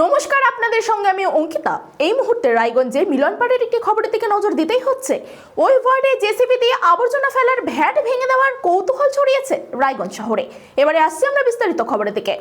নমস্কার আপনাদের সঙ্গে আমি অঙ্কিতা। এই মুহূর্তে রায়গঞ্জের মিলনপাড়ের একটি খবরের দিকে নজর দিতেই হচ্ছে। ওই ওয়ার্ডে জেসিবি দিয়ে আবর্জনা ফেলার ভ্যাট ভেঙে দেওয়ার কৌতূহল ছড়িয়েছে রায়গঞ্জ শহরে। এবারে আসছি আমরা বিস্তারিত খবরের দিকে।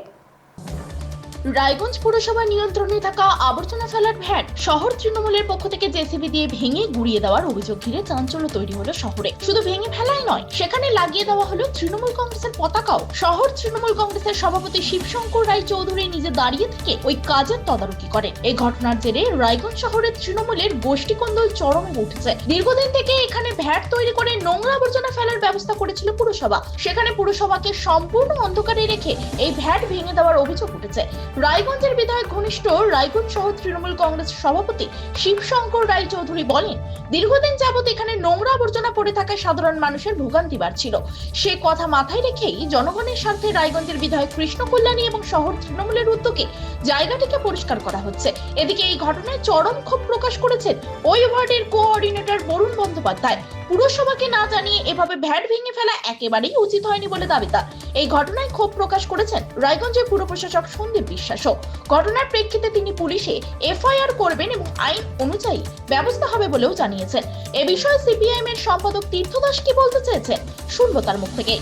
রায়গঞ্জ পুরসভা নিয়ন্ত্রণে থাকা আবর্জনা ফেলার ভ্যাট শহর তৃণমূলের পক্ষ থেকে জেসিবি দিয়ে ভেঙে গুড়িয়ে দেওয়ার অভিযোগ ঘিরে চাঞ্চল্য তৈরি হলো শহরে। শুধু ভেঙে ফেলাই নয়, সেখানে লাগিয়ে দেওয়া হলো তৃণমূল কংগ্রেসের পতাকাও। শহর তৃণমূল কংগ্রেসের সভাপতি শিবশঙ্কর রায় চৌধুরী নিজে দাঁড়িয়ে থেকে ওই কাজের তদারকি করেন। এই ঘটনার জেরে রায়গঞ্জ শহরের তৃণমূলের গোষ্ঠীকন্দল চরমে উঠেছে। দীর্ঘদিন থেকে এখানে ভ্যাট তৈরি করে নোংরা আবর্জনা ফেলার ব্যবস্থা করেছিল পুরসভা। সেখানে পুরসভাকে সম্পূর্ণ অন্ধকারে রেখে এই ভ্যাট ভেঙে দেওয়ার অভিযোগ উঠেছে। রায়গঞ্জের বিধায়ক ঘনিষ্ঠ রায়গঞ্জ শহর তৃণমূল কংগ্রেস সভাপতি শিবশঙ্কর রায় চৌধুরী বলেন, দীর্ঘদিন যাবত এখানে নোংরা আবর্জনা পড়ে থাকায় সাধারণ মানুষের ভোগান্তি বাড়ছিল। সে কথা মাথায় রেখেই জনগণের স্বার্থে রায়গঞ্জের বিধায়ক কৃষ্ণ কল্যাণী এবং শহর তৃণমূলের উদ্যোগে জায়গাটিকে পরিষ্কার করা হচ্ছে। এদিকে এই ঘটনায় চরম ক্ষোভ প্রকাশ করেছেন ওই ওয়ার্ডের কোঅর্ডিনেটর বরুণ বন্দ্যোপাধ্যায়। পুরসভাকে না জানিয়ে এভাবে ভ্যাট ভেঙে ফেলা একেবারেই উচিত হয়নি বলে দাবি তার। এই ঘটনায় ক্ষোভ প্রকাশ করেছেন রায়গঞ্জের পুর প্রশাসক সন্দীপ বিশ্বাসও। ঘটনার প্রেক্ষিতে তিনি পুলিশে এফআইআর করবেন এবং আইন অনুযায়ী ব্যবস্থা হবে বলেও জানিয়েছেন। এ বিষয়ে সিপিআইএম এর সম্পাদক তীর্থ দাস কি বলতে চেয়েছেন শুনব তার মুখ থেকে।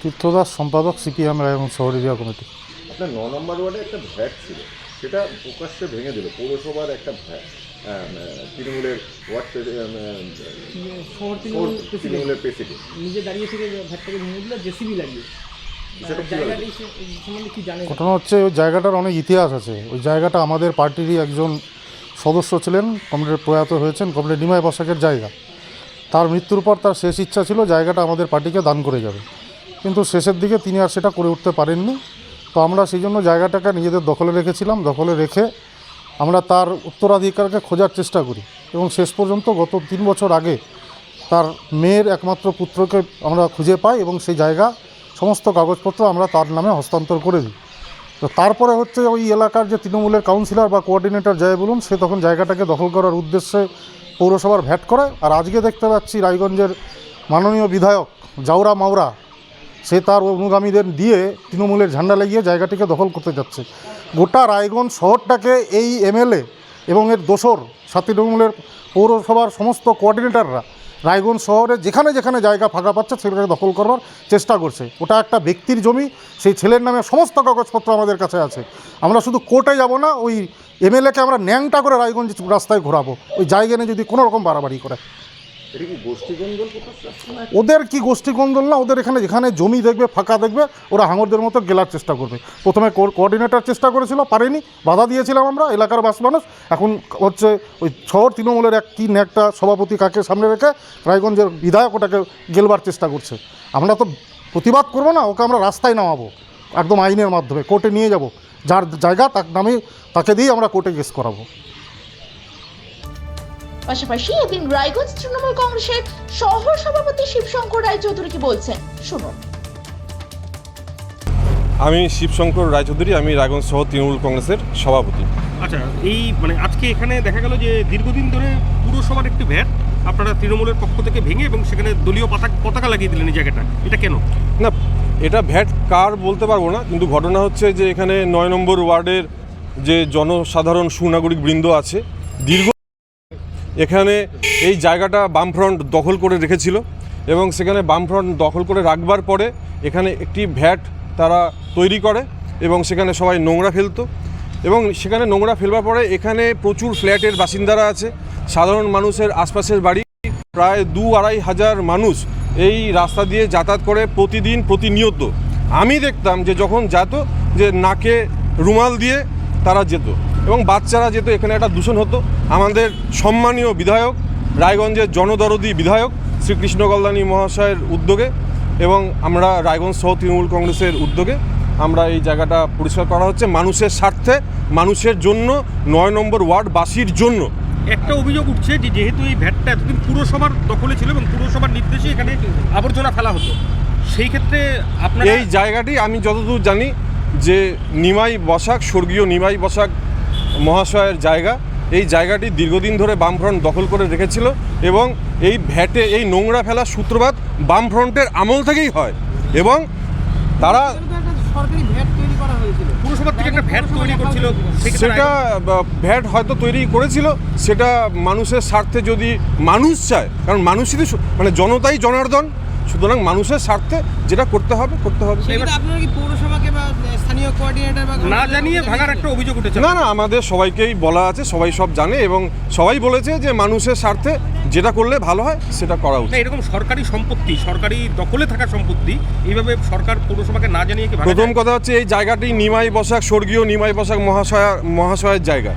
তীর্থদাস সম্পাদক সিপিএম রায়গঞ্জ শহর এরিয়া কমিটি আপনার ন নম্বর ওয়ার্ডে একটা ভ্যাট ছিল। সেটা প্রকাশ্যে ভেঙে দিল। পৌরসভার একটা ভ্যাট। তৃণমূলের ওয়ার্ড তৃণমূলের প্রেসিডেন্ট নিজে দাঁড়িয়ে থেকে ভ্যাটটাকে ভেঙে দিল জেসিবি লাগিয়ে। ঘটনা হচ্ছে ওই জায়গাটার অনেক ইতিহাস আছে। ওই জায়গাটা আমাদের পার্টিরই একজন সদস্য ছিলেন কমরেড প্রয়াত হয়েছেন কমরেড নিমাই বসাকের জায়গা। তার মৃত্যুর পর তার শেষ ইচ্ছা ছিল জায়গাটা আমাদের পার্টিকে দান করে যাবে। কিন্তু শেষের দিকে তিনি আর সেটা করে উঠতে পারেননি। তো আমরা সেই জন্য জায়গাটাকে নিজেদের দখলে রেখেছিলাম। দখলে রেখে আমরা তার উত্তরাধিকারকে খোঁজার চেষ্টা করি এবং শেষ পর্যন্ত গত তিন বছর আগে তার মেয়ের একমাত্র পুত্রকে আমরা খুঁজে পাই এবং সেই জায়গা সমস্ত কাগজপত্র আমরা তার নামে হস্তান্তর করে দিই। তো তারপরে হচ্ছে ওই এলাকার যে তৃণমূলের কাউন্সিলর বা কোঅর্ডিনেটর যাই বলুন, সে তখন জায়গাটাকে দখল করার উদ্দেশ্যে পৌরসভার ভ্যাট করে। আর আজকে দেখতে পাচ্ছি রায়গঞ্জের মাননীয় বিধায়ক জাউরা মাওরা সে তার অনুগামীদের দিয়ে তৃণমূলের ঝান্ডা লাগিয়ে জায়গাটিকে দখল করতে যাচ্ছে। গোটা রায়গঞ্জ শহরটাকে এই এমএলএ এবং এর দোসর সাথী তৃণমূলের পৌরসভার সমস্ত কোঅর্ডিনেটররা রায়গঞ্জ শহরে যেখানে যেখানে জায়গা ফাঁকা পাচ্ছে সেটাকে দখল করার চেষ্টা করছে। ওটা একটা ব্যক্তির জমি, সেই ছেলের নামে সমস্ত কাগজপত্র আমাদের কাছে আছে। আমরা শুধু কোর্টে যাব না, ওই এমএলএকে আমরা ন্যাংটা করে রায়গঞ্জ রাস্তায় ঘোরাবো। ওই জায়গা নিয়ে যদি কোনো রকম বাড়াবাড়ি করে। ওদের কি গোষ্ঠী কোন্দল না? ওদের এখানে যেখানে জমি দেখবে, ফাঁকা দেখবে, ওরা হাঙরদের মতো গেলার চেষ্টা করবে। প্রথমে কোঅর্ডিনেটর চেষ্টা করেছিল, পারেনি, বাধা দিয়েছিলাম আমরা, এলাকার বাস মানুষ এখন হচ্ছে ওই শহর তৃণমূলের এক কি একটা সভাপতি কাকে সামনে রেখে রায়গঞ্জের বিধায়ক ওটাকে গেলবার চেষ্টা করছে। আমরা তো প্রতিবাদ করব না, ওকে আমরা রাস্তায় নামাবো, একদম আইনের মাধ্যমে, কোর্টে নিয়ে যাব। যার জায়গা তার নামে তাকে দিয়েই আমরা কোর্টে কেস করাবো। পাশাপাশি এদিন রায়গঞ্জ তৃণমূল কংগ্রেসের শহর সভাপতি শিবশঙ্কর রায় চৌধুরী বলছেন। শুনুন। আমি শিবশঙ্কর রায়চৌধুরী আমি রায়গঞ্জ শহর তৃণমূল কংগ্রেসের সভাপতি। আচ্ছা এই মানে আজকে এখানে দেখা গেল যে দীর্ঘদিন ধরে পুরসভার একটি ভ্যাট আপনারা তৃণমূলের পক্ষ থেকে ভেঙে এবং সেখানে দলীয় পতাকা পতাকা লাগিয়ে দিলেন এই জায়গাটা। এটা কেন? না এটা ভ্যাট কার বলতে পারব না কিন্তু ঘটনা হচ্ছে যে এখানে নয় নম্বর ওয়ার্ডের যে জনসাধারণ সুনাগরিক বৃন্দ আছে দীর্ঘ এখানে এই জায়গাটা বামফ্রন্ট দখল করে রেখেছিল এবং সেখানে বামফ্রন্ট দখল করে রাখবার পরে এখানে একটি ভ্যাট তারা তৈরি করে এবং সেখানে সবাই নোংরা ফেলতো এবং সেখানে নোংরা ফেলবার পরে এখানে প্রচুর ফ্ল্যাটের বাসিন্দারা আছে। সাধারণ মানুষের আশপাশের বাড়ি। প্রায় দু আড়াই হাজার মানুষ এই রাস্তা দিয়ে যাতায়াত করে প্রতিদিন, প্রতিনিয়ত। আমি দেখতাম যে যখন যেত যে নাকে রুমাল দিয়ে তারা যেত। এবং বাচ্চারা যেত এখানে একটা দূষণ হতো আমাদের সম্মানীয় বিধায়ক রায়গঞ্জের জনদরদি বিধায়ক শ্রীকৃষ্ণ কল্যাণী মহাশয়ের উদ্যোগে এবং আমরা রায়গঞ্জ সহ তৃণমূল কংগ্রেসের উদ্যোগে আমরা এই জায়গাটা পরিষ্কার করা হচ্ছে। মানুষের স্বার্থে মানুষের জন্য নয় নম্বর ওয়ার্ডবাসীর জন্য। একটা অভিযোগ উঠছে যে যেহেতু এই ভ্যাটটা এতদিন পুরসভার দখলে ছিল এবং পুরসভার নির্দেশে এখানে আবর্জনা ফেলা হতো সেই ক্ষেত্রে আপনারা এই জায়গাটি আমি যতদূর জানি যে নিমাই বসাক স্বর্গীয় নিমাই বসাক মহাশয়ের জায়গা। এই জায়গাটি দীর্ঘদিন ধরে বামফ্রন্ট দখল করে রেখেছিল এবং এই ভ্যাটে এই নোংরা ফেলার সূত্রপাত বামফ্রন্টের আমল থেকেই হয় এবং তারা ভ্যাট তৈরি করা হয়েছিল পৌরসভা থেকে একটা ভ্যাট তৈরি করছিল সেক্ষেত্রে সেটা ভ্যাট হয়তো তৈরি করেছিল সেটা মানুষের স্বার্থে যদি মানুষ চায় কারণ মানুষই তো মানে জনতাই জনার্দন সুতরাং মানুষের স্বার্থে যেটা করতে হবে করতে হবে। আপনারা কি পৌরসভাকে বা স্থানীয় কোঅর্ডিনেটর বা না জানিয়ে ভাঙার একটা অভিযোগ উঠেছে। না না আমাদের সবাইকেই বলা আছে সবাই সব জানে এবং সবাই বলেছে যে মানুষের স্বার্থে যেটা করলে ভালো হয় সেটা করা উচিত। এরকম সরকারি সম্পত্তি সরকারি দখলে থাকা সম্পত্তি এইভাবে সরকার পৌরসভাকে না জানিয়ে প্রথম কথা হচ্ছে এই জায়গাটি নিমাই বসাক স্বর্গীয় নিমাই বসাক মহাশয়া মহাশয়ের জায়গা।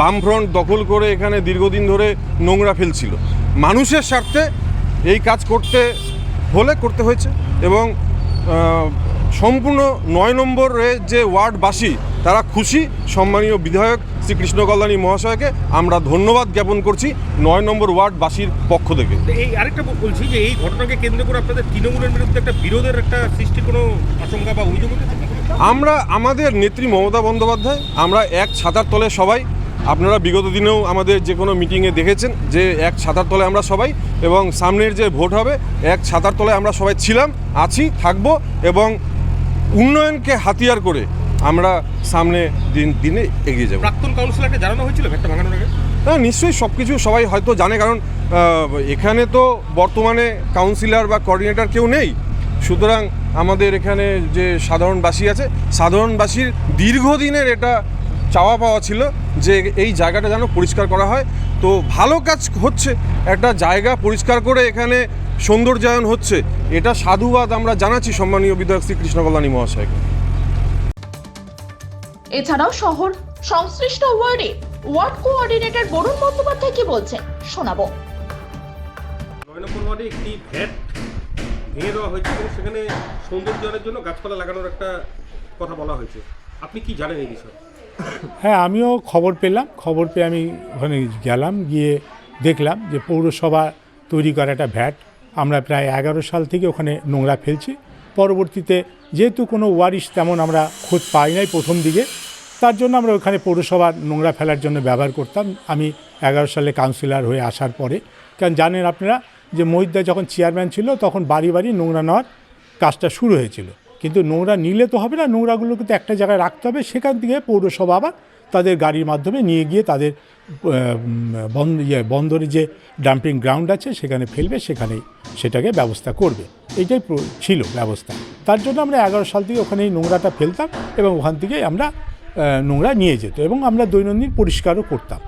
বামফ্রন্ট দখল করে এখানে দীর্ঘদিন ধরে নোংরা ফেলছিল। মানুষের স্বার্থে এই কাজ করতে হলে করতে হয়েছে এবং সম্পূর্ণ নয় নম্বরে যে ওয়ার্ডবাসী তারা খুশি। সম্মানীয় বিধায়ক শ্রী কৃষ্ণ কল্যাণী মহাশয়কে আমরা ধন্যবাদ জ্ঞাপন করছি নয় নম্বর ওয়ার্ডবাসীর পক্ষ থেকে। এই আরেকটা বলছি যে এই ঘটনাকে কেন্দ্র করে আপনাদের তৃণমূলের বিরুদ্ধে একটা বিরোধের একটা সৃষ্টি কোনো আশঙ্কা বা অভিযোগ আমরা আমাদের নেত্রী মমতা বন্দ্যোপাধ্যায় আমরা এক ছাতার তলে সবাই আপনারা বিগত দিনেও আমাদের যে কোনো মিটিংয়ে দেখেছেন যে এক ছাতার তলে আমরা সবাই এবং সামনের যে ভোট হবে এক ছাতার তলে আমরা সবাই ছিলাম আছি থাকব এবং উন্নয়নকে হাতিয়ার করে আমরা সামনে দিন দিনে এগিয়ে যাব। প্রাক্তন কাউন্সিলরকে জানানো হয়েছিল ভ্যাটটা ভাঙানোর আগে? হ্যাঁ নিশ্চয়ই সব কিছু সবাই হয়তো জানে কারণ এখানে তো বর্তমানে কাউন্সিলর বা কোঅর্ডিনেটর কেউ নেই। সুতরাং আমাদের এখানে যে সাধারণবাসী আছে সাধারণবাসীর দীর্ঘদিনের এটা চাওয়া পাওয়া ছিল যে এই জায়গাটা যেন পরিষ্কার করা হয়। তো ভালো কাজ হচ্ছে একটা জায়গা পরিষ্কার করে এখানে সৌন্দর্যায়ন হচ্ছে। এটা সাধুবাদ আমরা জানাচ্ছি সম্মানীয় বিধায়ক শ্রী কৃষ্ণ কল্যাণী মহাশয়কে। এছাড়াও শহর সংশ্লিষ্ট ওয়ার্ডে ওয়ার্ড কোঅর্ডিনেটর বরুণ বন্দ্যোপাধ্যায় কি বলছেন শোনাবো। নয় নম্বর ওয়ার্ডে একটি ভ্যাট ভেঙে দেওয়া হয়েছে এবং সেখানে সৌন্দর্যের জন্য গাছপালা লাগানোর একটা কথা বলা হয়েছে। আপনি কি জানেন এই বিষয়ে? হ্যাঁ আমিও খবর পেলাম। খবর পেয়ে আমি ওখানে গেলাম গিয়ে দেখলাম যে পৌরসভা তৈরি করা একটা ভ্যাট। আমরা প্রায় এগারো সাল থেকে ওখানে নোংরা ফেলছি। পরবর্তীতে যেহেতু কোনো ওয়ারিশ তেমন আমরা খোঁজ পাই নাই প্রথম দিকে, তার জন্য আমরা ওখানে পৌরসভার নোংরা ফেলার জন্য ব্যবহার করতাম। আমি এগারো সালে কাউন্সিলর হয়ে আসার পরে, কারণ জানেন আপনারা যে মহিদ্দা যখন চেয়ারম্যান ছিল, তখন বাড়ি বাড়ি নোংরা নেওয়ার কাজটা শুরু হয়েছিল। কিন্তু নোংরা নিলে তো হবে না, নোংরাগুলোকে তো একটা জায়গায় রাখতে হবে, সেখান থেকে পৌরসভা আবার তাদের গাড়ির মাধ্যমে নিয়ে গিয়ে তাদের আহ, বন ইয়ে বন্দরে যে ডাম্পিং গ্রাউন্ড আছে সেখানে ফেলবে সেখানেই সেটাকে ব্যবস্থা করবে। এটাই ছিল ব্যবস্থা। তার জন্য আমরা এগারো সাল থেকে ওখানে এই নোংরাটা ফেলতাম এবং ওখান থেকে আমরা নোংরা নিয়ে যেত এবং আমরা দৈনন্দিন পরিষ্কারও করতাম।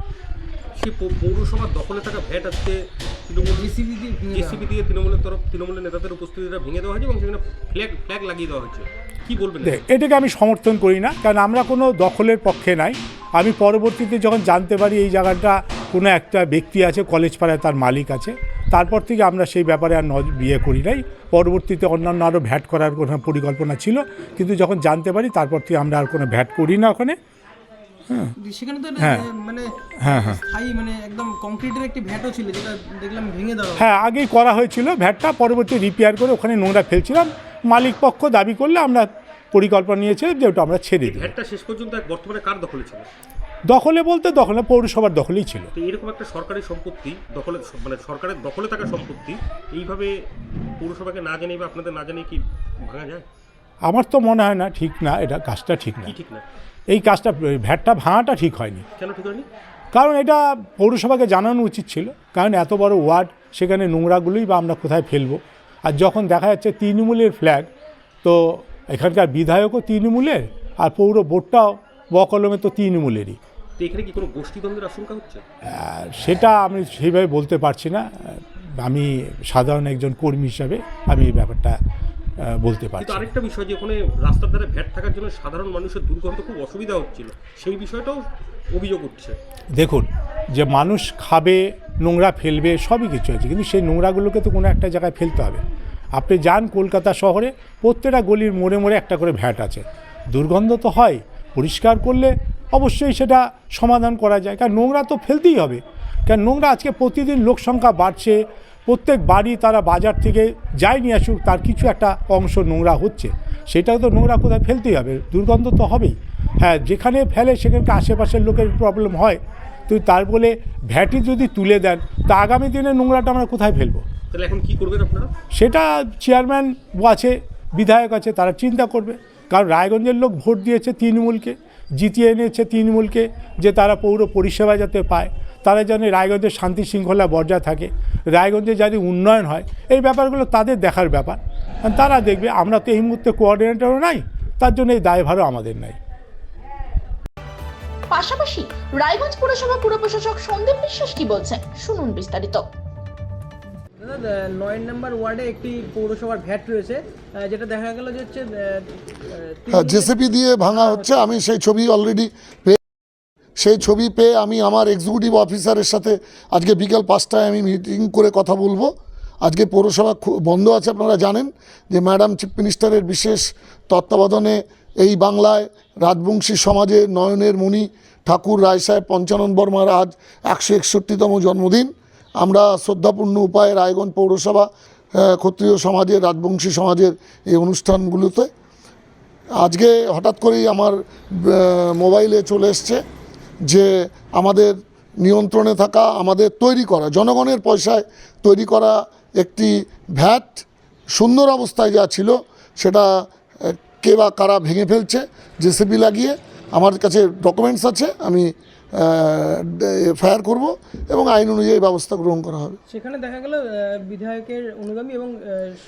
সে পৌ- পৌরসভার দখলে থাকা ভ্যাট আজকে তৃণমূল জেসিবি দিয়ে দিয়ে তৃণমূলের তরফ তৃণমূলের নেতাদের উপস্থিতিটা ভেঙে দেওয়া হয়েছে এবং সেখানে ফ্ল্যাগ ফ্ল্যাগ লাগিয়ে দেওয়া হয়েছে। কি বলবেন? এটাকে আমি সমর্থন করি না কারণ আমরা কোনো দখলের পক্ষে নাই। আমি পরবর্তীতে যখন জানতে পারি এই জায়গাটা কোনো একটা ব্যক্তি আছে কলেজ পাড়ায় তার মালিক আছে তারপর থেকে আমরা সেই ব্যাপারে আর নজ বিয়ে করি নাই। পরবর্তীতে অন্যান্য আরও ভ্যাট করার কোনো পরিকল্পনা ছিল কিন্তু যখন জানতে পারি তারপর থেকে আমরা আর কোনো ভ্যাট করি না ওখানে। সেখানে তো হ্যাঁ। মানে হ্যাঁ, হ্যাঁ। স্থায়ী মানে একদম কংক্রিটের একটি ভ্যাটও ছিল যেটা দেখলাম ভেঙে দেওয়া হ্যাঁ আগেই করা হয়েছিল ভ্যাটটা পরবর্তী রিপেয়ার করে ওখানে নোংরা ফেলছিলাম। মালিক পক্ষ দাবি করলে আমরা পরিকল্পনা নিয়েছিলাম যে ওটা আমরা ছেড়ে দিই ভ্যাটটা শেষ পর্যন্ত এক বর্তমানে কার দখলে ছিল? দখলে বলতে দখলে পৌরসভার দখলেই ছিল। তো এরকম একটা সরকারি সম্পত্তি দখলে মানে সরকারের দখলে থাকা সম্পত্তি এইভাবে পৌরসভাকে না জানিয়ে বা আপনাদের না জানিয়ে কি ভাঙা যায়? আমার তো মনে হয় না ঠিক না এটা কাজটা ঠিক না। ঠিক না? এই কাজটা ভ্যাটটা ভাঙাটা ঠিক হয়নি। কেন ঠিক হয়নি? কারণ এটা পৌরসভাকে জানানো উচিত ছিল। কারণ এত বড় ওয়ার্ড সেখানে নোংরাগুলোই বা আমরা কোথায় ফেলব। আর যখন দেখা যাচ্ছে তৃণমূলের ফ্ল্যাগ তো এখানকার বিধায়কও তৃণমূলের আর পৌর বোর্ডটাও বকলমে তো তৃণমূলেরই। এখানে কি কোনো গোষ্ঠীদ্বন্দ্বের আশঙ্কা হচ্ছে? সেটা আমি সেইভাবে বলতে পারছি না। আমি সাধারণ একজন কর্মী হিসাবে আমি এই ব্যাপারটা বলতে পারছি। আরেকটা বিষয় যে ওখানে রাস্তার ধারে ভ্যাট থাকার জন্য সাধারণ মানুষের দুর্গন্ধ খুব অসুবিধা হচ্ছিল। সেই বিষয়টাও অভিযোগ উঠছে। দেখুন যে মানুষ খাবে নোংরা ফেলবে সবই কিছু আছে। কিন্তু সেই নোংরাগুলোকে তো কোনো একটা জায়গায় ফেলতে হবে। আপনি যান কলকাতা শহরে প্রত্যেকটা গলির মোড়ে মোড়ে একটা করে ভ্যাট আছে। দুর্গন্ধ তো হয় পরিষ্কার করলে অবশ্যই সেটা সমাধান করা যায়। কারণ নোংরা তো ফেলতেই হবে। কারণ নোংরা আজকে প্রতিদিন লোক সংখ্যা বাড়ছে প্রত্যেক বাড়ি তারা বাজার থেকে যাই নিয়ে আসুক তার কিছু একটা অংশ নোংরা হচ্ছে। সেটা তো নোংরা কোথায় ফেলতেই হবে? দুর্গন্ধ তো হবেই। হ্যাঁ যেখানে ফেলে সেখানকার আশেপাশের লোকের প্রবলেম হয়। তো তার বলে ভ্যাটি যদি তুলে দেন তা আগামী দিনে নোংরাটা আমরা কোথায় ফেলব? তাহলে এখন কি করবেন আপনারা? সেটা চেয়ারম্যান আছে বিধায়ক আছে তারা চিন্তা করবে। কারণ রায়গঞ্জের লোক ভোট দিয়েছে তৃণমূলকে জিতিয়ে এনেছে তৃণমূলকে যে তারা পৌর পরিষেবা যাতে পায়। তারা যেন রায়গঞ্জের শান্তি শৃঙ্খলা বজায় থাকে। রায়গঞ্জে যাতে উন্নয়ন হয় এই ব্যাপারগুলো তাদের দেখার ব্যাপার। তারা দেখবে আমরা তো এই মুহূর্তে কোঅর্ডিনেটরও নাই তার জন্য এই দায়ভারও আমাদের নাই। পাশাপাশি রায়গঞ্জ পুরসভা পুর প্রশাসক সন্দীপ বিশ্বাস কি বলছেন শুনুন বিস্তারিত। দাদা নয় নম্বর ওয়ার্ডে একটি পৌরসভার ভ্যাট রয়েছে যেটা দেখা গেল যে হচ্ছে হ্যাঁ জেসিপি দিয়ে ভাঙা হচ্ছে আমি সেই ছবি অলরেডি সেই ছবি পেয়ে আমি আমার এক্সিকিউটিভ অফিসারের সাথে আজকে বিকেল পাঁচটায় আমি মিটিং করে কথা বলব। আজকে পৌরসভা বন্ধ আছে, আপনারা জানেন যে ম্যাডাম চিফ মিনিস্টারের বিশেষ তত্ত্বাবধানে এই বাংলায় রাজবংশী সমাজে নয়নের মণি ঠাকুর রায় সাহেব পঞ্চানন বর্মার আজ একশো একষট্টিতম জন্মদিন। আমরা শ্রদ্ধাপূর্ণ উপায়ে রায়গঞ্জ পৌরসভা ক্ষত্রিয় সমাজের, রাজবংশী সমাজের এই অনুষ্ঠানগুলোতে। আজকে হঠাৎ করেই আমার মোবাইলে চলে এসছে। যে আমাদের নিয়ন্ত্রণে থাকা, আমাদের তৈরি করা, জনগণের পয়সায় তৈরি করা একটি ভ্যাট সুন্দর অবস্থায় যা ছিল, সেটা কে বা কারা ভেঙে ফেলছে, জেসিবি লাগিয়ে, আমার কাছে ডকুমেন্টস আছে, আমি এফআইআর করব এবং আইন অনুযায়ী ব্যবস্থা গ্রহণ করা হবে। সেখানে দেখা গেল বিধায়কের অনুগামী এবং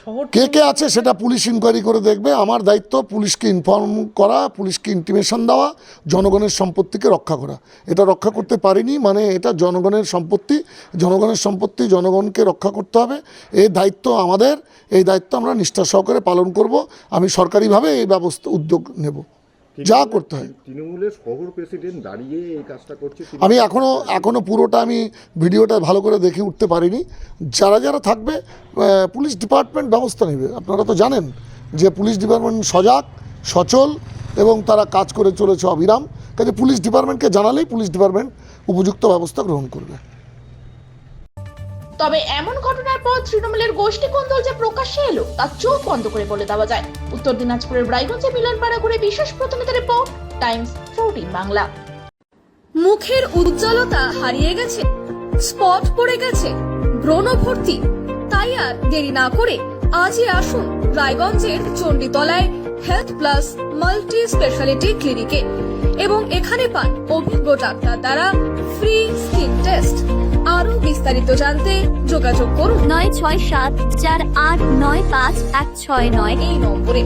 শহর কে কে আছে সেটা পুলিশ ইনকোয়ারি করে দেখবে। আমার দায়িত্ব পুলিশকে ইনফর্ম করা পুলিশকে ইন্টিমেশন দেওয়া জনগণের সম্পত্তিকে রক্ষা করা। এটা রক্ষা করতে পারিনি মানে এটা জনগণের সম্পত্তি। জনগণের সম্পত্তি জনগণকে রক্ষা করতে হবে। এই দায়িত্ব আমাদের এই দায়িত্ব আমরা নিষ্ঠা সহকারে পালন করব। আমি সরকারিভাবে এই ব্যবস্থা উদ্যোগ নেব। যা করতে হয়। তৃণমূলের শহর প্রেসিডেন্ট দাঁড়িয়ে এই কাজটা করছে আমি এখনও এখনও পুরোটা আমি ভিডিওটা ভালো করে দেখে উঠতে পারিনি। যারা যারা থাকবে পুলিশ ডিপার্টমেন্ট ব্যবস্থা নেবে। আপনারা তো জানেন যে পুলিশ ডিপার্টমেন্ট সজাগ সচল এবং তারা কাজ করে চলেছে অবিরাম। কাজে পুলিশ ডিপার্টমেন্টকে জানালেই পুলিশ ডিপার্টমেন্ট উপযুক্ত ব্যবস্থা গ্রহণ করবে। তবে এমন ঘটনার পর তৃণমূলের গোষ্ঠী কোন্দল যে প্রকাশ্যে এলো, তা চোখ বন্ধ করে বলে দেওয়া যায়। উত্তর দিনাজপুরের রায়গঞ্জে মিলনপাড়া ঘুরে বিশেষ প্রতিনিধি রিপোর্ট, টাইমস ফোরটিন বাংলা। মুখের উজ্জ্বলতা হারিয়ে গেছে, স্পট পড়ে গেছে, ব্রণ ভর্তি। তাই আর দেরি না করে আজই আসুন রায়গঞ্জের চণ্ডীতলায় হেলথ প্লাস মাল্টি স্পেশালিটি ক্লিনিকে এবং এখানে পান অভিজ্ঞ ডাক্তার দ্বারা ফ্রি স্কিন টেস্ট আরও বিস্তারিত জানতে যোগাযোগ করুন। নয় ছয় সাত চার আট নয় পাঁচ এক ছয় নয়। এই নম্বরে।